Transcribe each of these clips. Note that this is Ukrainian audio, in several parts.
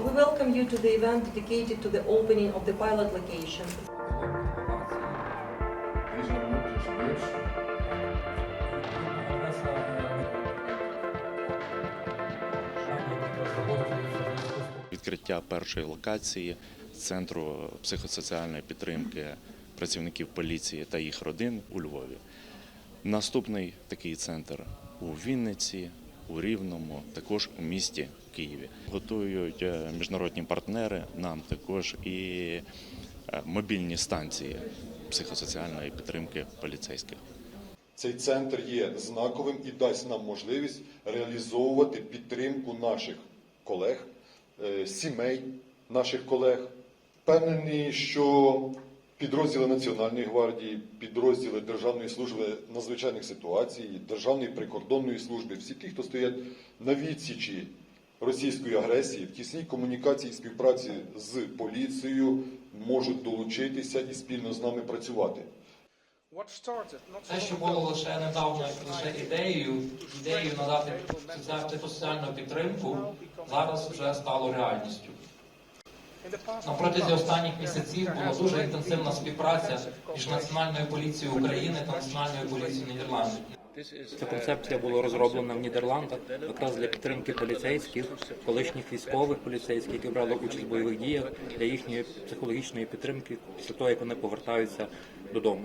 welcome you to the event dedicated to the opening of the pilot location. відкриття першої локації центру психосоціальної підтримки працівників поліції та їх родин у Львові. Наступний такий центр у Вінниці, у Рівному, також у місті Києві. Готують е, міжнародні партнери нам також і е, мобільні станції психосоціальної підтримки поліцейських. Цей центр є знаковим і дасть нам можливість реалізовувати підтримку наших колег, е, сімей наших колег. Впевнений, що підрозділи Національної гвардії, підрозділи Державної служби надзвичайних ситуацій, Державної прикордонної служби, всі ті, хто стоять на відсічі російської агресії, в тісній комунікації і співпраці з поліцією, можуть долучитися і спільно з нами працювати. Те, що було лише недавно лише ідеєю, ідеєю надати соціальну підтримку, зараз вже стало реальністю. На протязі останніх місяців була дуже інтенсивна співпраця між Національною поліцією України та Національною поліцією Нідерландів. Ця концепція була розроблена в Нідерландах якраз для підтримки поліцейських, колишніх військових поліцейських, які брали участь в бойових діях для їхньої психологічної підтримки після того, як вони повертаються додому.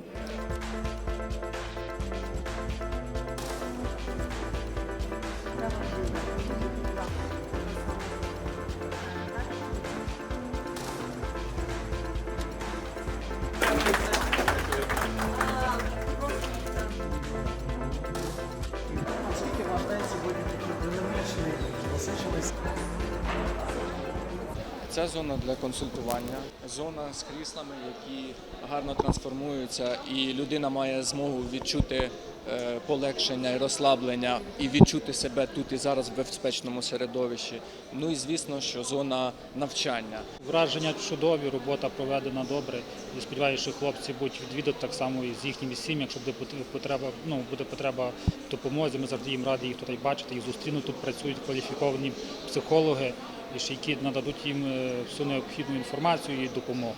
Це зона для консультування, зона з кріслами, які гарно трансформуються, і людина має змогу відчути е, полегшення і розслаблення і відчути себе тут і зараз в безпечному середовищі. Ну і звісно, що зона навчання. Враження чудові, робота проведена добре. І сподіваюся, що хлопці будуть відвідати так само і з їхніми сім'ями, якщо буде потреба, ну буде потреба в допомозі. Ми завжди їм раді їх тут бачити. Їх зустрінуть. Тут працюють кваліфіковані психологи, які нададуть їм е, всю необхідну інформацію і допомогу.